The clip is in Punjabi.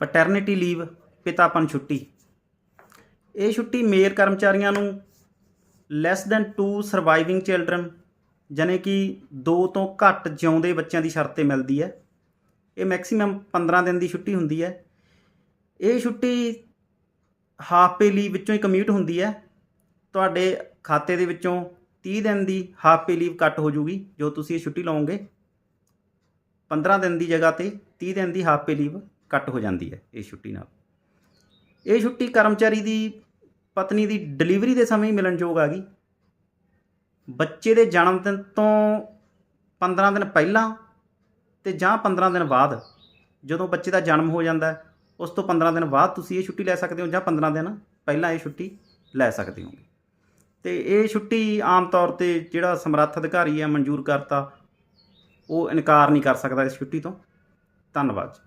ਪੈਟਰਨਿਟੀ ਲੀਵ ਪਿਤਾਪਨ ਛੁੱਟੀ। ਇਹ ਛੁੱਟੀ ਮੇਅਰ ਕਰਮਚਾਰੀਆਂ ਨੂੰ ਲੈਸ ਦੈਨ 2 ਸਰਵਾਈਵਿੰਗ ਚਿਲਡਰਨ ਜਾਣੀ ਕਿ 2 ਤੋਂ ਘੱਟ ਜਿਉਂਦੇ ਬੱਚਿਆਂ ਦੀ ਸ਼ਰਤ ਤੇ ਮਿਲਦੀ ਹੈ। ਇਹ ਮੈਕਸਿਮਮ 15 ਦਿਨ ਦੀ ਛੁੱਟੀ ਹੁੰਦੀ ਹੈ। ਇਹ ਛੁੱਟੀ ਹਾਫ ਪੇ ਲੀਵ ਵਿੱਚੋਂ ਹੀ ਕਮਿਊਟ ਹੁੰਦੀ ਹੈ। ਤੁਹਾਡੇ ਖਾਤੇ ਦੇ ਵਿੱਚੋਂ 30 ਦਿਨ ਦੀ ਹਾਫ ਪੇ ਲੀਵ ਕੱਟ ਹੋ ਜੂਗੀ, ਜੋ ਤੁਸੀਂ ਇਹ ਛੁੱਟੀ ਲਓਗੇ 15 ਦਿਨ ਦੀ ਜਗ੍ਹਾ ਤੇ 30 ਦਿਨ ਦੀ ਹਾਫ ਪੇ ਲੀਵ ਕੱਟ ਹੋ ਜਾਂਦੀ ਹੈ ਇਹ ਛੁੱਟੀ ਨਾਲ। ਇਹ ਛੁੱਟੀ ਕਰਮਚਾਰੀ ਦੀ, ਪਤਨੀ ਦੀ ਡਿਲੀਵਰੀ ਦੇ ਸਮੇਂ ਹੀ ਮਿਲਣਯੋਗ ਆ ਗਈ। ਬੱਚੇ ਦੇ ਜਨਮ ਦਿਨ ਤੋਂ 15 ਦਿਨ ਪਹਿਲਾਂ ਤੇ ਜਾਂ 15 ਦਿਨ ਬਾਅਦ, ਜਦੋਂ ਬੱਚੇ ਦਾ ਜਨਮ ਹੋ ਜਾਂਦਾ ਉਸ ਤੋਂ 15 ਦਿਨ ਬਾਅਦ ਤੁਸੀਂ ਇਹ ਛੁੱਟੀ ਲੈ ਸਕਦੇ ਹੋ ਜਾਂ 15 ਦਿਨ ਪਹਿਲਾਂ ਇਹ ਛੁੱਟੀ ਲੈ ਸਕਦੇ ਹੋ ਤੇ ਇਹ ਛੁੱਟੀ ਆਮ ਤੌਰ ਤੇ ਜਿਹੜਾ ਸਮਰੱਥ ਅਧਿਕਾਰੀ ਹੈ, ਮਨਜ਼ੂਰ ਕਰਤਾ, ਉਹ ਇਨਕਾਰ ਨਹੀਂ ਕਰ ਸਕਦਾ ਇਸ ਛੁੱਟੀ ਤੋਂ। ਧੰਨਵਾਦ ਜੀ।